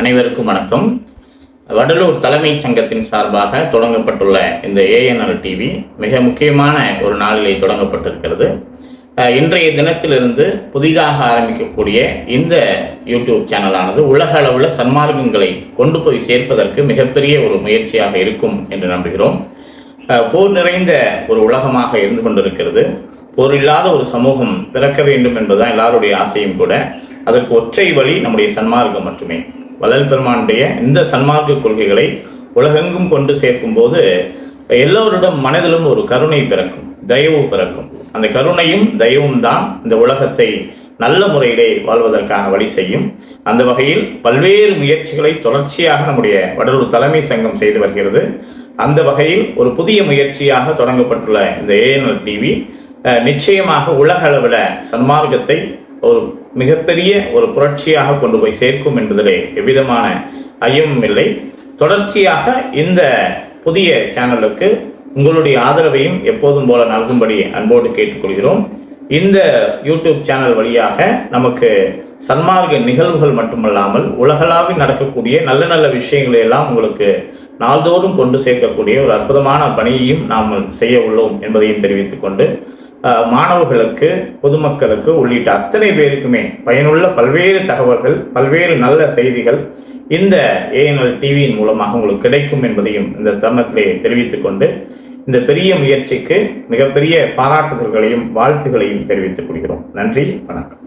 அனைவருக்கும் வணக்கம். வடலூர் தலைமை சங்கத்தின் சார்பாக தொடங்கப்பட்டுள்ள இந்த ஏஎன்எல் டிவி மிக முக்கியமான ஒரு நாளிலே தொடங்கப்பட்டிருக்கிறது. இன்றைய தினத்திலிருந்து புதிதாக ஆரம்பிக்கக்கூடிய இந்த யூடியூப் சேனலானது உலக அளவில் சன்மார்க்கங்களை கொண்டு போய் சேர்ப்பதற்கு மிகப்பெரிய ஒரு முயற்சியாக இருக்கும் என்று நம்புகிறோம். போர் நிறைந்த ஒரு உலகமாக இருந்து கொண்டிருக்கிறது. போர் இல்லாத ஒரு சமூகம் பிறக்க வேண்டும் என்பதுதான் எல்லாருடைய ஆசையும் கூட. அதற்கு ஒற்றை வழி நம்முடைய சன்மார்க்கம் மட்டுமே. வள்ளல் பெருமானுடைய இந்த சன்மார்க்க கொள்கைகளை உலகெங்கும் கொண்டு சேர்க்கும் போது எல்லோரிடம் மனதிலும் ஒரு கருணை பிறக்கும் தயவு பிறக்கும். அந்த கருணையும் தயவும் தான் இந்த உலகத்தை நல்ல முறையிலே வாழ்வதற்கான வழி செய்யும். அந்த வகையில் பல்வேறு முயற்சிகளை தொடர்ச்சியாக நம்முடைய வடலூர் தலைமை சங்கம் செய்து வருகிறது. அந்த வகையில் ஒரு புதிய முயற்சியாக தொடங்கப்பட்டுள்ள இந்த ஏஎன்எல் டிவி நிச்சயமாக உலக அளவில் சன்மார்க்கத்தை ஒரு மிகப்பெரிய ஒரு புரட்சியாக கொண்டு போய் சேர்க்கும் என்பதிலே எவ்விதமான ஐயமும் இல்லை. தொடர்ச்சியாக இந்த புதிய சேனலுக்கு உங்களுடைய ஆதரவையும் எப்போதும் போல நல்கும்படி அன்போடு கேட்டுக்கொள்கிறோம். இந்த யூடியூப் சேனல் வழியாக நமக்கு சன்மார்க்க நிகழ்வுகள் மட்டுமல்லாமல் உலகளாவில் நடக்கக்கூடிய நல்ல நல்ல விஷயங்களை எல்லாம் உங்களுக்கு நாள்தோறும் கொண்டு சேர்க்கக்கூடிய ஒரு அற்புதமான பணியையும் நாம் செய்ய உள்ளோம் என்பதையும் தெரிவித்துக் கொண்டு மாணவர்களுக்கு பொதுமக்களுக்கு உள்ளிட்ட அத்தனை பேருக்குமே பயனுள்ள பல்வேறு தகவல்கள் பல்வேறு நல்ல செய்திகள் இந்த ஏஎன்எல் டிவியின் மூலமாக உங்களுக்கு கிடைக்கும் என்பதையும் இந்த தருணத்திலே தெரிவித்துக் கொண்டு இந்த பெரிய முயற்சிக்கு மிகப்பெரிய பாராட்டுதல்களையும் வாழ்த்துகளையும் தெரிவித்துக் கொள்கிறோம். நன்றி வணக்கம்.